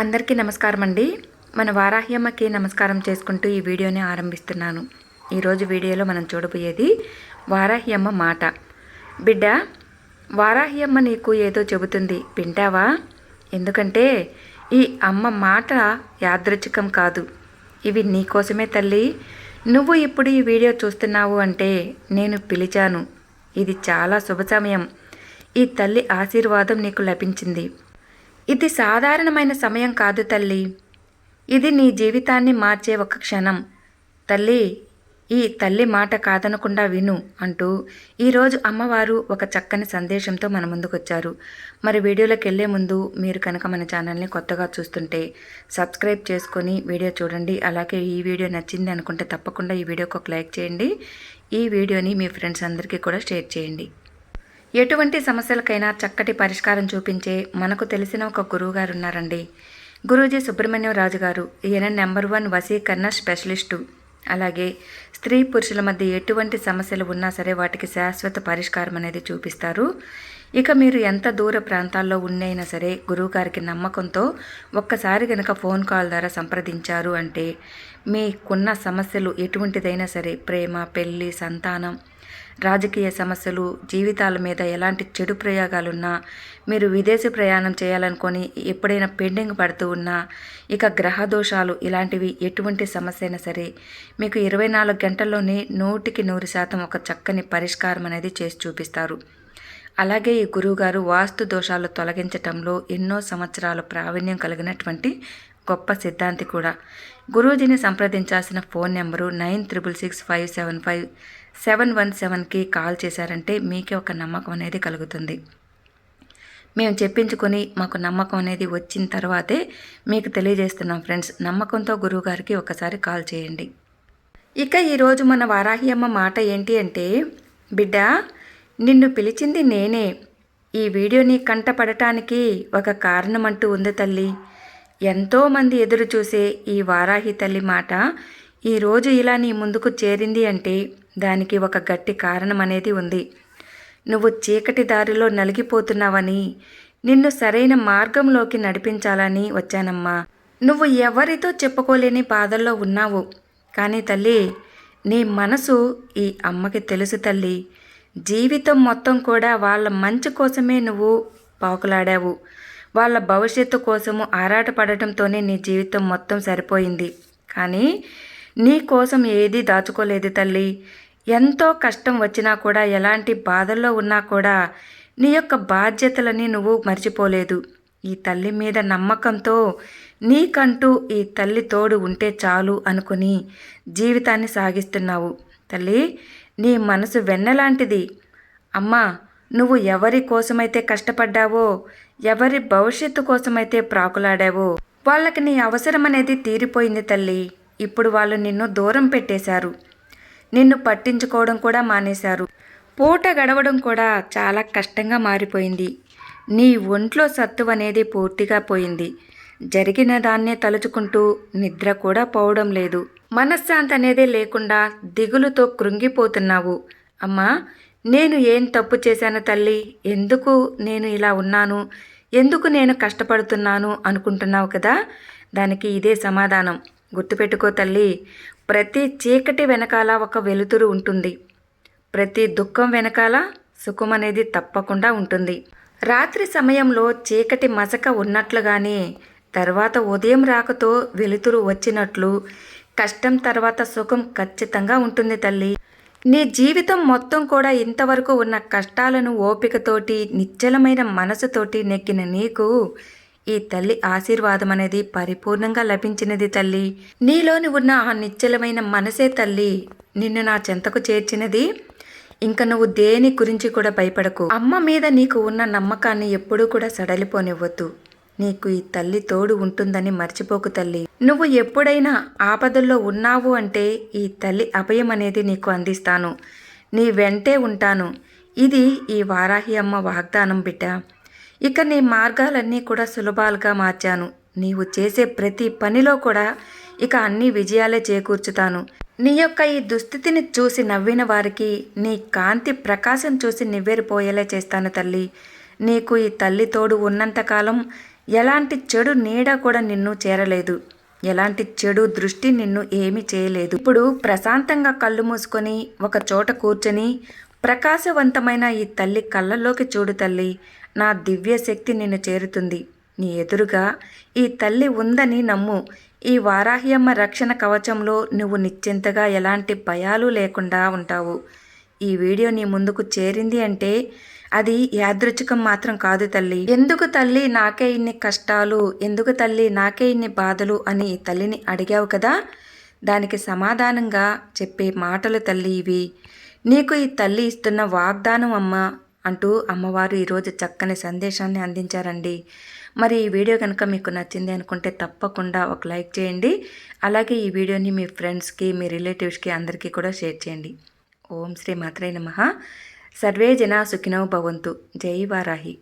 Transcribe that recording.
అందరికీ నమస్కారం అండి మన వారాహ్యమ్మకి నమస్కారం చేసుకుంటూ ఈ వీడియోని ఆరంభిస్తున్నాను. ఈరోజు వీడియోలో మనం చూడబోయేది వారాహ్యమ్మ మాట. బిడ్డ వారాహ్యమ్మ నీకు ఏదో చెబుతుంది. వింటావా? ఎందుకంటే ఈ అమ్మ మాట యాదృచ్ఛికం కాదు. ఇవి నీకోసమే తల్లి. నువ్వు ఇప్పుడు ఈ వీడియో చూస్తున్నావు అంటే నేను పిలిచాను. ఇది చాలా శుభ సమయం. ఈ తల్లి ఆశీర్వాదం నీకు లభించింది. ఇది సాధారణమైన సమయం కాదు తల్లి. ఇది నీ జీవితాన్ని మార్చే ఒక క్షణం. తల్లి ఈ తల్లి మాట కాదనకుండా విను అంటూ ఈరోజు అమ్మవారు ఒక చక్కని సందేశంతో మన ముందుకొచ్చారు. మరి వీడియోలోకి వెళ్ళే ముందు మీరు కనుక మన ఛానల్ని కొత్తగా చూస్తుంటే సబ్స్క్రైబ్ చేసుకొని వీడియో చూడండి. అలాగే ఈ వీడియో నచ్చింది అనుకుంటే తప్పకుండా ఈ వీడియోకి ఒక లైక్ చేయండి. ఈ వీడియోని మీ ఫ్రెండ్స్ అందరికీ కూడా షేర్ చేయండి. ఎటువంటి సమస్యలకైనా చక్కటి పరిష్కారం చూపించే మనకు తెలిసిన ఒక గురువుగారు ఉన్నారండి గురూజీ సుబ్రహ్మణ్యం రాజు గారు ఈయన నెంబర్ వన్ వసీకరణ స్పెషలిస్టు. అలాగే స్త్రీ పురుషుల మధ్య ఎటువంటి సమస్యలు ఉన్నా సరే వాటికి శాశ్వత పరిష్కారం అనేది చూపిస్తారు. ఇక మీరు ఎంత దూర ప్రాంతాల్లో ఉన్నైనా సరే గురువుగారికి నమ్మకంతో ఒక్కసారి గనక ఫోన్ కాల్ ద్వారా సంప్రదించారు అంటే మీకున్న సమస్యలు ఎటువంటిదైనా సరే ప్రేమ పెళ్ళి సంతానం రాజకీయ సమస్యలు జీవితాల మీద ఎలాంటి చెడు ప్రయోగాలున్నా మీరు విదేశీ ప్రయాణం చేయాలనుకొని ఎప్పుడైనా పెండింగ్ పడుతూ ఉన్నా ఇక గ్రహ దోషాలు ఇలాంటివి ఎటువంటి సమస్య అయినా సరే మీకు ఇరవై నాలుగు గంటల్లోనే నూటికి నూరు శాతం ఒక చక్కని పరిష్కారం అనేది చేసి చూపిస్తారు. అలాగే ఈ గురువుగారు వాస్తు దోషాలు తొలగించటంలో ఎన్నో సంవత్సరాల ప్రావీణ్యం కలిగినటువంటి గొప్ప సిద్ధాంతి కూడా. గురూజీని సంప్రదించాల్సిన phone number nine triple six five seven five seven one సెవెన్కి కాల్ చేశారంటే మీకే ఒక నమ్మకం అనేది కలుగుతుంది. మేము చెప్పించుకొని మాకు నమ్మకం అనేది వచ్చిన తర్వాతే మీకు తెలియజేస్తున్నాం ఫ్రెండ్స్. నమ్మకంతో గురువుగారికి ఒకసారి కాల్ చేయండి. ఇక ఈరోజు మన వారాహి అమ్మ మాట ఏంటి అంటే బిడ్డ నిన్ను పిలిచింది నేనే. ఈ వీడియోని కంటపడటానికి ఒక కారణం అంటూ ఉంది తల్లి. ఎంతోమంది ఎదురు చూసే ఈ వారాహి తల్లి మాట ఈరోజు ఇలా నీ ముందుకు చేరింది అంటే దానికి ఒక గట్టి కారణం అనేది ఉంది. నువ్వు చీకటి దారిలో నలిగిపోతున్నావని నిన్ను సరైన మార్గంలోకి నడిపించాలని వచ్చానమ్మా. నువ్వు ఎవరితో చెప్పుకోలేని బాధల్లో ఉన్నావు. కానీ తల్లి నీ మనసు ఈ అమ్మకి తెలుసు తల్లి. జీవితం మొత్తం కూడా వాళ్ళ మంచి కోసమే నువ్వు పాకులాడావు. వాళ్ళ భవిష్యత్తు కోసము ఆరాటపడటంతోనే నీ జీవితం మొత్తం సరిపోయింది. కానీ నీ కోసం ఏదీ దాచుకోలేదు తల్లి. ఎంతో కష్టం వచ్చినా కూడా ఎలాంటి బాధల్లో ఉన్నా కూడా నీ యొక్క బాధ్యతలని నువ్వు మర్చిపోలేదు. ఈ తల్లి మీద నమ్మకంతో నీకంటూ ఈ తల్లి తోడు ఉంటే చాలు అనుకుని జీవితాన్ని సాగిస్తున్నావు. తల్లి నీ మనసు వెన్నలాంటిది. అమ్మా నువ్వు ఎవరి కోసమైతే కష్టపడ్డావో ఎవరి భవిష్యత్తు కోసమైతే ప్రాకులాడావో వాళ్ళకి నీ అవసరం అనేది తీరిపోయింది తల్లి. ఇప్పుడు వాళ్ళు నిన్ను దూరం పెట్టేశారు. నిన్ను పట్టించుకోవడం కూడా మానేశారు. పూట గడవడం కూడా చాలా కష్టంగా మారిపోయింది. నీ ఒంట్లో సత్తు అనేది పూర్తిగా పోయింది. జరిగిన దాన్నే తలుచుకుంటూ నిద్ర కూడా పోవడం లేదు. మనశ్శాంతి అనేది లేకుండా దిగులుతో కృంగిపోతున్నావు. అమ్మా నేను ఏం తప్పు చేశాను తల్లి? ఎందుకు నేను ఇలా ఉన్నాను? ఎందుకు నేను కష్టపడుతున్నాను అనుకుంటున్నావు కదా? దానికి ఇదే సమాధానం. గుర్తుపెట్టుకో తల్లి ప్రతి చీకటి వెనకాల ఒక వెలుతురు ఉంటుంది. ప్రతి దుఃఖం వెనకాల సుఖం అనేది తప్పకుండా ఉంటుంది. రాత్రి సమయంలో చీకటి మసక ఉన్నట్లుగానే తర్వాత ఉదయం రాకతో వెలుతురు వచ్చినట్లు కష్టం తర్వాత సుఖం ఖచ్చితంగా ఉంటుంది తల్లి. నీ జీవితం మొత్తం కూడా ఇంతవరకు ఉన్న కష్టాలను ఓపికతోటి నిశ్చలమైన మనసుతోటి నెగ్గిన నీకు ఈ తల్లి ఆశీర్వాదం అనేది పరిపూర్ణంగా లభించినది తల్లి. నీలోని ఉన్న ఆ నిశ్చలమైన మనసే తల్లి నిన్ను నా చెంతకు చేర్చినది. ఇంక నువ్వు దేని గురించి కూడా భయపడకు. అమ్మ మీద నీకు ఉన్న నమ్మకాన్ని ఎప్పుడూ కూడా సడలిపోనివ్వద్దు. నీకు ఈ తల్లి తోడు ఉంటుందని మర్చిపోకు తల్లి. నువ్వు ఎప్పుడైనా ఆపదల్లో ఉన్నావు అంటే ఈ తల్లి అభయం అనేది నీకు అందిస్తాను. నీ వెంటే ఉంటాను. ఇది ఈ వారాహి అమ్మ వాగ్దానం బిడ్డ. ఇక నీ మార్గాలన్నీ కూడా సులభాలుగా మార్చాను. నీవు చేసే ప్రతి పనిలో కూడా ఇక అన్ని విజయాలే చేకూర్చుతాను. నీ యొక్క ఈ దుస్థితిని చూసి నవ్విన వారికి నీ కాంతి ప్రకాశం చూసి నివ్వెరిపోయేలా చేస్తాను తల్లి. నీకు ఈ తల్లి తోడు ఉన్నంతకాలం ఎలాంటి చెడు నీడ కూడా నిన్ను చేరలేదు. ఎలాంటి చెడు దృష్టి నిన్ను ఏమీ చేయలేదు. ఇప్పుడు ప్రశాంతంగా కళ్ళు మూసుకొని ఒక చోట కూర్చొని ప్రకాశవంతమైన ఈ తల్లి కళ్ళల్లోకి చూడు తల్లి. నా దివ్య శక్తి నిన్ను చేరుతుంది. నీ ఎదురుగా ఈ తల్లి ఉందని నమ్ము. ఈ వారాహ్యమ్మ రక్షణ కవచంలో నువ్వు నిశ్చింతగా ఎలాంటి భయాలు లేకుండా ఉంటావు. ఈ వీడియో నీ ముందుకు చేరింది అంటే అది యాదృచ్ఛికం మాత్రం కాదు తల్లి. ఎందుకు తల్లి నాకే ఇన్ని కష్టాలు? ఎందుకు తల్లి నాకే ఇన్ని బాధలు అని తల్లిని అడిగావు కదా? దానికి సమాధానంగా చెప్పే మాటలు తల్లి ఇవి. నీకు ఈ తల్లి ఇస్తున్న వాగ్దానం అమ్మ అంటూ అమ్మవారు ఈరోజు చక్కని సందేశాన్ని అందించారండి. మరి ఈ వీడియో కనుక మీకు నచ్చింది అనుకుంటే తప్పకుండా ఒక లైక్ చేయండి. అలాగే ఈ వీడియోని మీ ఫ్రెండ్స్కి మీ రిలేటివ్స్కి అందరికీ కూడా షేర్ చేయండి. ఓం శ్రీ మాత్రే నమ. సర్వే జనా సుఖినౌ భవంతు. జై వారాహి.